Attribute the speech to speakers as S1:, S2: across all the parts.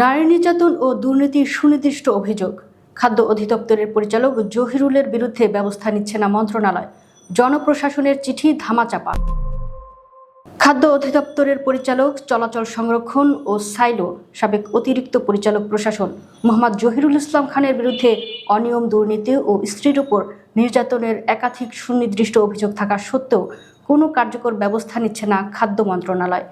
S1: নারী নির্যাতন ও দুর্নীতির সুনির্দিষ্ট অভিযোগ। খাদ্য অধিদপ্তরের পরিচালক জহিরুলের বিরুদ্ধে ব্যবস্থা নিচ্ছে না মন্ত্রণালয়। জনপ্রশাসনের চিঠি ধামাচাপা। খাদ্য অধিদপ্তরের পরিচালক, চলাচল সংরক্ষণ ও সাইলো সাবেক অতিরিক্ত পরিচালক প্রশাসন মোহাম্মদ জহিরুল ইসলাম খানের বিরুদ্ধে অনিয়ম, দুর্নীতি ও স্ত্রীর উপর নির্যাতনের একাধিক সুনির্দিষ্ট অভিযোগ থাকা সত্ত্বেও কোনো কার্যকর ব্যবস্থা নিচ্ছে না খাদ্য মন্ত্রণালয়।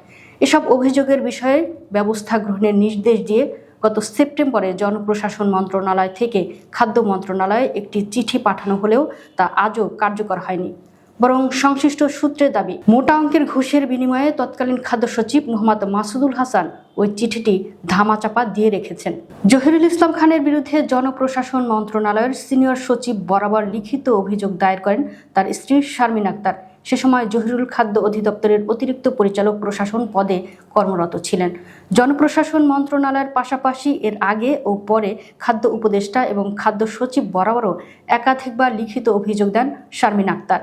S1: এসব অভিযোগের বিষয়ে ব্যবস্থা গ্রহণের নির্দেশ দিয়ে গত সেপ্টেম্বরে জনপ্রশাসন মন্ত্রণালয় থেকে খাদ্য মন্ত্রণালয়ে একটি চিঠি পাঠানো হলেও তা আজও কার্যকর হয়নি। বরং সংশ্লিষ্ট সূত্রের দাবি, মোটা অঙ্কের ঘুষের বিনিময়ে তৎকালীন খাদ্য সচিব মোহাম্মদ মাসুদুল হাসান ওই চিঠিটি ধামাচাপা দিয়ে রেখেছেন। জহিরুল ইসলাম খানের বিরুদ্ধে জনপ্রশাসন মন্ত্রণালয়ের সিনিয়র সচিব বরাবর লিখিত অভিযোগ দায়ের করেন তার স্ত্রী শারমিন আক্তার। সে সময় জহিরুল খাদ্য অধিদপ্তরের অতিরিক্ত পরিচালক প্রশাসন পদে কর্মরত ছিলেন। জনপ্রশাসন মন্ত্রণালয়ের পাশাপাশি এর আগে ও পরে খাদ্য উপদেষ্টা এবং খাদ্য সচিব বরাবরও একাধিকবার লিখিত অভিযোগ দেন শারমিন আক্তার।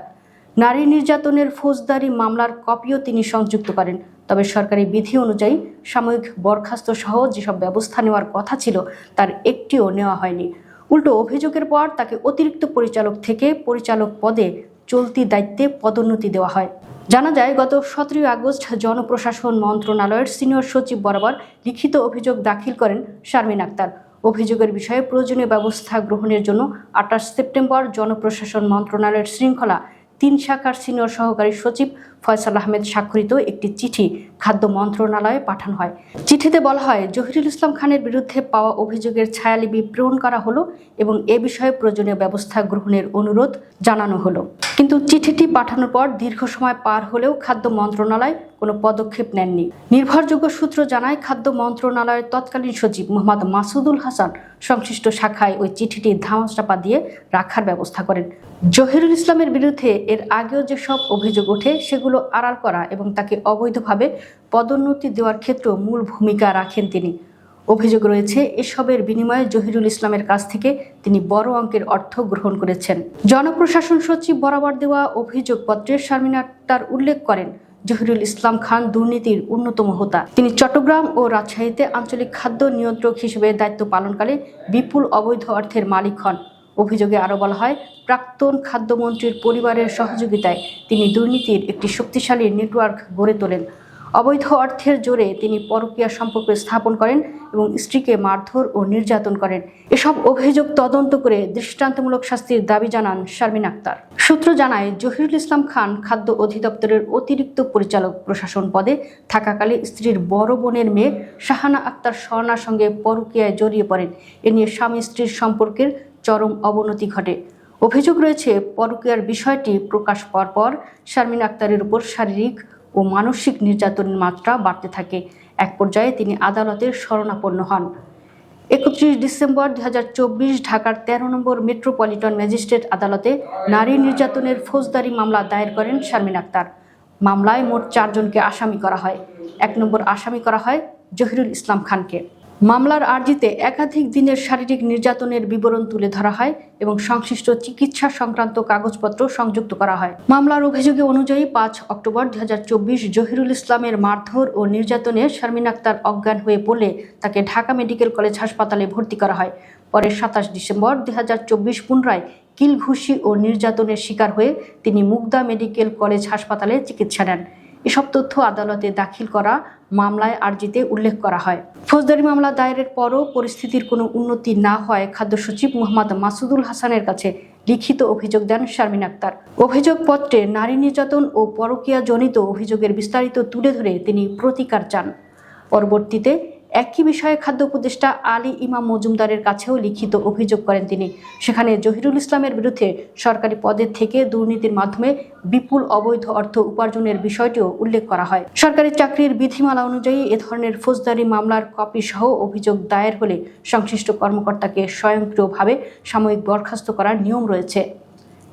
S1: নারী নির্যাতনের ফৌজদারি মামলার কপিও তিনি সংযুক্ত করেন। তবে সরকারি বিধি অনুযায়ী সাময়িক বরখাস্ত সহ যেসব ব্যবস্থা নেওয়ার কথা ছিল, তার একটিও নেওয়া হয়নি। উল্টো অভিযোগের পর তাকে অতিরিক্ত পরিচালক থেকে পরিচালক পদে চলতি দায়িত্বে পদোন্নতি দেওয়া হয়। জানা যায়, গত সতেরোই আগস্ট জনপ্রশাসন মন্ত্রণালয়ের সিনিয়র সচিব বরাবর লিখিত অভিযোগ দাখিল করেন শারমিন আক্তার। অভিযোগের বিষয়ে প্রয়োজনীয় ব্যবস্থা গ্রহণের জন্য আঠাশ সেপ্টেম্বর জনপ্রশাসন মন্ত্রণালয়ের শৃঙ্খলা তিন শাখার সিনিয়র সহকারী সচিব ফয়সাল আহমেদ স্বাক্ষরিত একটি চিঠি খাদ্য মন্ত্রণালয়ে পাঠানো হয়। চিঠিতে বলা হয়, জহিরুল ইসলাম খানের বিরুদ্ধে পাওয়া অভিযোগের ছায়ালিপি প্রেরণ করা হলো এবং এ বিষয়ে প্রয়োজনীয় ব্যবস্থা গ্রহণের অনুরোধ জানানো হলো। কিন্তু চিঠিটি পাঠানোর পর দীর্ঘ সময় পার হলেও খাদ্য মন্ত্রণালয় কোনো পদক্ষেপ নেননি। নির্ভরযোগ্য সূত্র জানায়, খাদ্য মন্ত্রণালয়ের তৎকালীন সচিব মোহাম্মদ মাসুদুল হাসান সংশ্লিষ্ট শাখায় ওই চিঠিটি ধামাচাপা দিয়ে রাখার ব্যবস্থা করেন। জহিরুল ইসলামের বিরুদ্ধে এর আগেও যেসব অভিযোগ ওঠে, সেগুলো আড়াল করা এবং তাকে অবৈধভাবে পদোন্নতি দেওয়ার ক্ষেত্রেও মূল ভূমিকা রাখেন তিনি। অভিযোগ রয়েছে, এসবের বিনিময়ে জহিরুল ইসলামের কাছ থেকে তিনি বড় অঙ্কের অর্থ গ্রহণ করেছেন। জনপ্রশাসন সচিব বরাবর দেওয়া অভিযোগপত্রে শারমিন আক্তার উল্লেখ করেন, জহিরুল ইসলাম খান দুর্নীতির অন্যতম হোতা। তিনি চট্টগ্রাম ও রাজশাহীতে আঞ্চলিক খাদ্য নিয়ন্ত্রক হিসেবে দায়িত্ব পালনকালে বিপুল অবৈধ অর্থের মালিক হন। অভিযোগে আরও বলা হয়, প্রাক্তন খাদ্যমন্ত্রীর পরিবারের সহযোগিতায় তিনি দুর্নীতির একটি শক্তিশালী নেটওয়ার্ক গড়ে তোলেন। অবৈধ অর্থের জোরে তিনি পরকীয়া সম্পর্ক স্থাপন করেন এবং স্ত্রীকে মারধর ও নির্যাতন করেন। এসব অভিযোগ তদন্ত করে দৃষ্টান্তমূলক শাস্তির দাবি জানান শারমিন আক্তার। সূত্র জানায়, জহিরুল ইসলাম খান খাদ্য অধিদপ্তরের অতিরিক্ত পরিচালক প্রশাসন পদে থাকাকালে স্ত্রীর বড় বোনের মেয়ে শাহানা আক্তার স্বর্ণার সঙ্গে পরকীয়ায় জড়িয়ে পড়েন। এ নিয়ে স্বামী স্ত্রীর সম্পর্কের চরম অবনতি ঘটে। অভিযোগ রয়েছে, পরকীয়ার বিষয়টি প্রকাশ পাওয়ার পর শারমিন আক্তারের উপর শারীরিক ও মানসিক নির্যাতনের মাত্রা বাড়তে থাকে। এক পর্যায়ে তিনি আদালতের শরণাপন্ন হন। একত্রিশ ডিসেম্বর দুই হাজার চব্বিশ ঢাকার তেরো নম্বর মেট্রোপলিটন ম্যাজিস্ট্রেট আদালতে নারী নির্যাতনের ফৌজদারি মামলা দায়ের করেন শারমিন আক্তার। মামলায় মোট চারজনকে আসামি করা হয়। এক নম্বর আসামি করা হয় জহিরুল ইসলাম খানকে। মামলার আর্জিতে একাধিক দিনের শারীরিক নির্যাতনের বিবরণ তুলে ধরা হয় এবং সংশ্লিষ্ট চিকিৎসা সংক্রান্ত কাগজপত্র সংযুক্ত করা হয়। মামলার অভিযোগে অনুযায়ী পাঁচ অক্টোবর দুই জহিরুল ইসলামের মারধর ও নির্যাতনে শারমিন আক্তার অজ্ঞান হয়ে পড়লে তাকে ঢাকা মেডিকেল কলেজ হাসপাতালে ভর্তি করা হয়। পরে সাতাশ ডিসেম্বর দুই হাজার চব্বিশ পুনরায় কিলঘুষি ও নির্যাতনের শিকার হয়ে তিনি মুগদা মেডিকেল কলেজ হাসপাতালে চিকিৎসা নেন। এসব তথ্য আদালতে দাখিল করা মামলায় আর্জিতে উল্লেখ করা হয়। ফৌজদারি মামলা দায়েরের পরও পরিস্থিতির কোনো উন্নতি না হয় খাদ্য সচিব মোহাম্মদ মাসুদুল হাসানের কাছে লিখিত অভিযোগ দেন শারমিন আক্তার। অভিযোগপত্রে নারী নির্যাতন ও পরকীয়াজনিত অভিযোগের বিস্তারিত তুলে ধরে তিনি প্রতিকার চান। পরবর্তীতে একই বিষয়ে খাদ্য উপদেষ্টা আলী ইমাম মজুমদারের কাছেও লিখিত অভিযোগ করেন তিনি। সেখানে জহিরুল ইসলামের বিরুদ্ধে সরকারি পদের থেকে দুর্নীতির মাধ্যমে বিপুল অবৈধ অর্থ উপার্জনের বিষয়টিও উল্লেখ করা হয়। সরকারি চাকরির বিধিমালা অনুযায়ী এ ধরনের ফৌজদারি মামলার কপি সহ অভিযোগ দায়ের হলে সংশ্লিষ্ট কর্মকর্তাকে স্বয়ংক্রিয়ভাবে সাময়িক বরখাস্ত করার নিয়ম রয়েছে।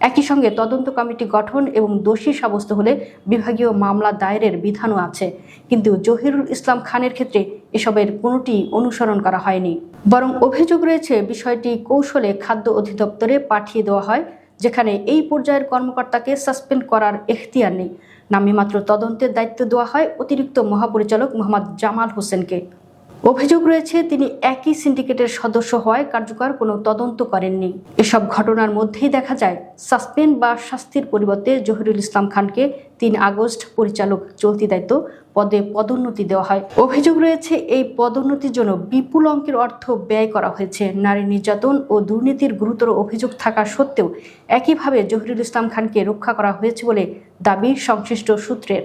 S1: একই সঙ্গে তদন্ত কমিটি গঠন এবং দোষী সাব্যস্ত হলে বিভাগীয় মামলা দায়েরের বিধানও আছে। কিন্তু জহিরুল ইসলাম খানের ক্ষেত্রে এসবের কোনোটি অনুসরণ করা হয়নি। বরং অভিযোগ রয়েছে, বিষয়টি কৌশলে খাদ্য অধিদপ্তরে পাঠিয়ে দেওয়া হয়, যেখানে এই পর্যায়ের কর্মকর্তাকে সাসপেন্ড করার এখতিয়ার নেই। নামে মাত্র তদন্তের দায়িত্ব দেওয়া হয় অতিরিক্ত মহাপরিচালক মোহাম্মদ জামাল হোসেনকে। অভিযোগ রয়েছে, তিনি একই সিন্ডিকেটের সদস্য হওয়ায় কার্যকর কোনো তদন্ত করেননি। এসব ঘটনার মধ্যেই দেখা যায়, সাসপেন্ড বা শাস্তির পরিবর্তে জহিরুল ইসলাম খানকে তিন আগস্ট পরিচালক চলতি দায়িত্ব পদে পদোন্নতি দেওয়া হয়। অভিযোগ রয়েছে, এই পদোন্নতির জন্য বিপুল অঙ্কের অর্থ ব্যয় করা হয়েছে। নারী নির্যাতন ও দুর্নীতির গুরুতর অভিযোগ থাকা সত্ত্বেও একইভাবে জহিরুল ইসলাম খানকে রক্ষা করা হয়েছে বলে দাবি সংশ্লিষ্ট সূত্রের।